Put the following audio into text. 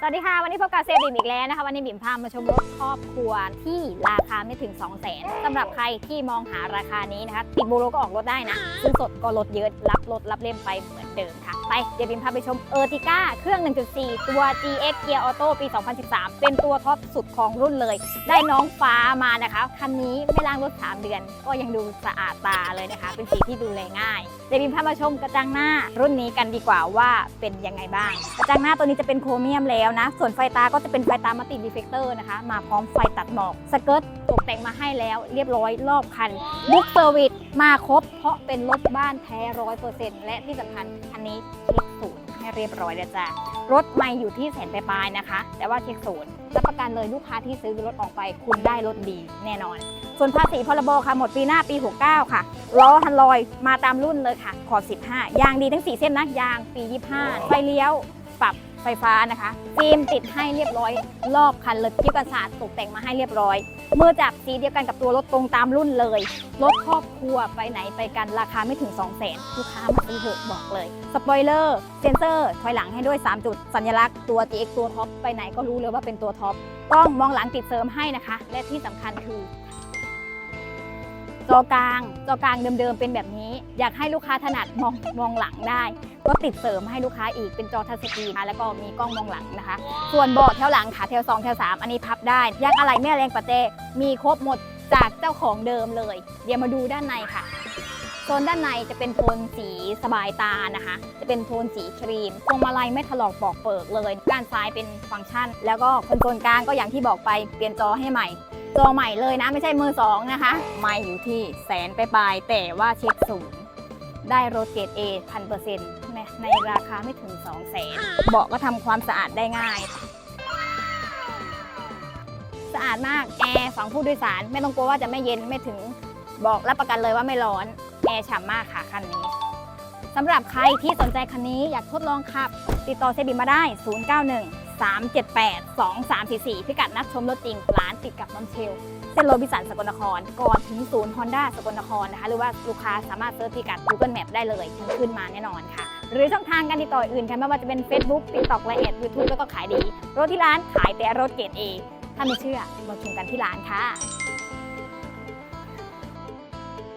สวัสดีค่ะ วันนี้พบกับเซบิมอีกแล้วนะคะ วันนี้บิ่มพามาชมรถครอบครัวที่ราคาไม่ถึง 2 0 0 0 0นสำหรับใครที่มองหาราคานี้นะคะ ติดโบโลก็ออกรถได้นะ ซื้อสดก็ลดเยอะ รับรถรับเล่มไปเหมือนเดิมค่ะ ไปเดี๋ยวบิมพาไปชมเออร์ติก้าเครื่อง 1.4 ตัว GX Gear Auto ปี 2013 เป็นตัวท็อปสุดของรุ่นเลย ได้น้องฟ้ามานะคะคันนี้ไม่ล้างรถ 3 เดือน ก็ยังดูสะอาดตาเลยนะคะ เป็นสีที่ดูแลง่าย เดี๋ยวบิมพามาชมกระจังหน้า รุ่นนี้กันดีกว่าว่าเป็นยังไงบ้าง กระจังหน้าตัวนี้จะเป็นโครเมียมแล้วนะ ส่วนไฟตาก็จะเป็นไฟตามัลติดีเฟกเตอร์นะคะ มาพร้อมไฟตัดหมอกสเกิร์ตตกแต่งมาให้แล้ว เรียบร้อยรอบคันบุ๊กเซอร์วิสมาครบเพราะเป็นรถบ้านแท้ร้อยเปอร์เซ็นต์และที่สำคัญคันนี้เช็คศูนย์ให้เรียบร้อยแล้วจ้ะรถไม่อยู่ที่แสนปลายๆนะคะ แต่ว่าเช็คศูนย์รับประกันเลยลูกค้าที่ซื้อรถออกไป คุณได้รถดีแน่นอน ส่วนภาษีพรบค่ะหมดปีหน้าปี 69 ค่ะล้อฮันลอยมาตามรุ่นเลยค่ะ ขอบ 15 ยางดีทั้ง 4 เส้นนะยางปี 25 ไฟเลี้ยวปรับไฟฟ้านะคะฟิล์มติดให้เรียบร้อย รอบคันเลยที่ประสาทตกแต่งมาให้เรียบร้อย เมื่อจับสีเดียวกันกับตัวรถตรงตามรุ่นเลยรถครอบครัวไปไหนไปกันราคาไม่ถึง 2 0 0 0 0 0ลูกค้ามาซื้อเถอะบอกเลย สปอยเลอร์เซนเซอร์ถอยหลังให้ด้วย 3 จุด สัญลักษณ์ตัว GX ตัวท็อปไปไหนก็รู้เลยว่าเป็นตัวท็อปกล้องมองหลังติดเสริมให้นะคะ และที่สำคัญคือ จอกลาง จอกลางเดิมๆเป็นแบบนี้ อยากให้ลูกค้าถนัดมองมองหลังได้ ก็ติดเสริมให้ลูกค้าอีกเป็นจอทัชสกรีนนะแล้วก็มีกล้องมองหลังนะคะ ส่วนเบาะแถวหลังขาแถว2แถว3 อันนี้พับได้ยางอะไรแม่แรงปะเจมีครบหมดจากเจ้าของเดิมเลย เดี๋ยวมาดูด้านในค่ะโซนด้านในจะเป็นโทนสีสบายตานะคะ จะเป็นโทนสีครีมพวงมาลัยไม่ถลอกปอกเปิกเลย ด้านซ้ายเป็นฟังก์ชัน แล้วก็คอนโซลกลางก็อย่างที่บอกไปเปลี่ยนจอให้ใหม่ จอใหม่เลยนะไม่ใช่มือสองนะคะ ไม่อยู่ที่แสนไปปลายแต่ว่าเช็คศูนย์ได้รถเกรด A พันเปอร์เซ็นต์ในราคาไม่ถึง2 0 0แสนเบาะก็ทำความสะอาดได้ง่าย สะอาดมาก แอร์ฝั่งผู้โดยสาร ไม่ต้องกลัวว่าจะไม่เย็นไม่ถึงบอกรับประกันเลยว่าไม่ร้อน แอร์ฉ่ำมากค่ะคันนี้สำหรับใครที่สนใจคันนี้อยากทดลองขับ ติดต่อเซบิมาได้ 091 378 2344 พิกัดนัดชมรถจริง ร้านติดกับน้ำเชล เส้นโรบิสันสกลนคร ก่อนถึงศูนย์ฮอนด้าสกลนครนะคะ หรือว่าลูกค้าสามารถเซิร์ชพิกัด Google Map ได้เลยมันขึ้นมาแน่นอนค่ะ หรือช่องทางการติดต่ออื่นค่ะไม่ว่าจะเป็น Facebook TikTok และแอดยูทูบแล้วก็ขายดี รถที่ร้านขายแต่รถเกรด A ถ้าไม่เชื่อมาชมกันที่ร้านค่ะ